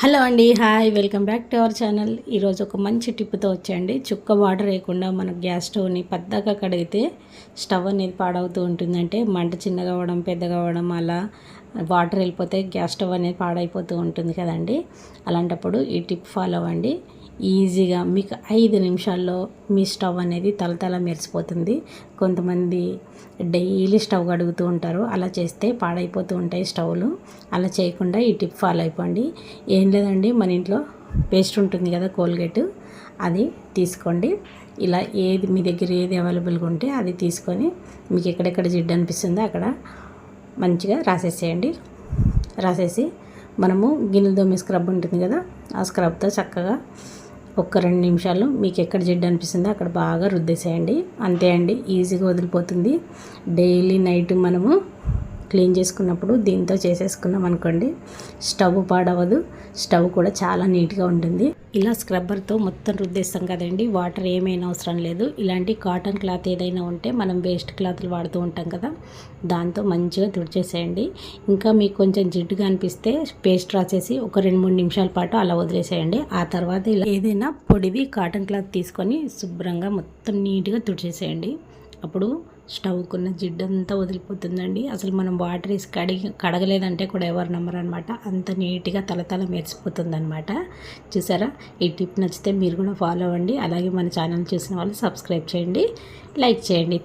Hello అండి hi welcome back to our channel. ఈరోజు ఒక మంచి టిప్తో వచ్చేయండి. చుక్క వాటర్ వేయకుండా మన గ్యాస్ స్టవ్ని పెద్దగా కడిగితే స్టవ్ అనేది పాడవుతూ ఉంటుందంటే మంట చిన్నగా అవ్వడం పెద్దగా అవ్వడం అలా వాటర్ వెళ్ళిపోతే గ్యాస్ స్టవ్ అనేది పాడైపోతూ ఉంటుంది కదండి. అలాంటప్పుడు ఈ టిప్ ఫాలో అవ్వండి. ఈజీగా మీకు ఐదు నిమిషాల్లో మీ స్టవ్ అనేది తలతల మెరిసిపోతుంది. కొంతమంది డైలీ స్టవ్ కడుగుతూ ఉంటారు. అలా చేస్తే పాడైపోతూ ఉంటాయి స్టవ్లు. అలా చేయకుండా ఈ టిప్ ఫాలో అయిపోండి. ఏం లేదండి మన ఇంట్లో పేస్ట్ ఉంటుంది కదా కోల్గేట్. అది తీసుకోండి. ఇలా ఏది మీ దగ్గర ఏది అవైలబుల్గా ఉంటే అది తీసుకొని మీకు ఎక్కడెక్కడ జిడ్డు అనిపిస్తుందో అక్కడ మంచిగా రాసేసేయండి. రాసేసి మనము గిన్నెలు మీ స్క్రబ్ ఉంటుంది కదా ఆ స్క్రబ్తో చక్కగా ఒక్క రెండు నిమిషాలు మీకు ఎక్కడ జిడ్డు అనిపిస్తుందో అక్కడ బాగా రుద్దేసేయండి. అంతే అండి ఈజీగా వదిలిపోతుంది. డైలీ నైట్ మనము క్లీన్ చేసుకున్నప్పుడు దీంతో చేసేసుకున్నాం అనుకోండి. స్టవ్ పాడవదు. స్టవ్ కూడా చాలా నీట్గా ఉంటుంది. ఇలా స్క్రబ్బర్తో మొత్తం రుద్దేస్తాం కదండి. వాటర్ ఏమైనా అవసరం లేదు. ఇలాంటి కాటన్ క్లాత్ ఏదైనా ఉంటే మనం వేస్ట్ క్లాత్లు వాడుతూ ఉంటాం కదా. దాంతో మంచిగా తుడిచేసేయండి. ఇంకా మీకు కొంచెం జిడ్డుగా అనిపిస్తే పేస్ట్ రాసేసి ఒక రెండు మూడు నిమిషాల పాటు అలా వదిలేసేయండి. ఆ తర్వాత ఇలా ఏదైనా పొడిది కాటన్ క్లాత్ తీసుకొని శుభ్రంగా మొత్తం నీట్గా తుడిచేసేయండి. అప్పుడు స్టవ్కున్న జిడ్డంతా వదిలిపోతుందండి. అసలు మనం వాటర్ వేసి కడిగి కడగలేదంటే కూడా ఎవరు నమ్మరు అనమాట అంత నీట్గా తలతల మెరిసిపోతుందనమాట చూసారా? ఈ టిప్ నచ్చితే మీరు కూడా ఫాలో అవ్వండి. అలాగే మన ఛానల్ చూసిన వాళ్ళు సబ్స్క్రైబ్ చేయండి. లైక్ చేయండి.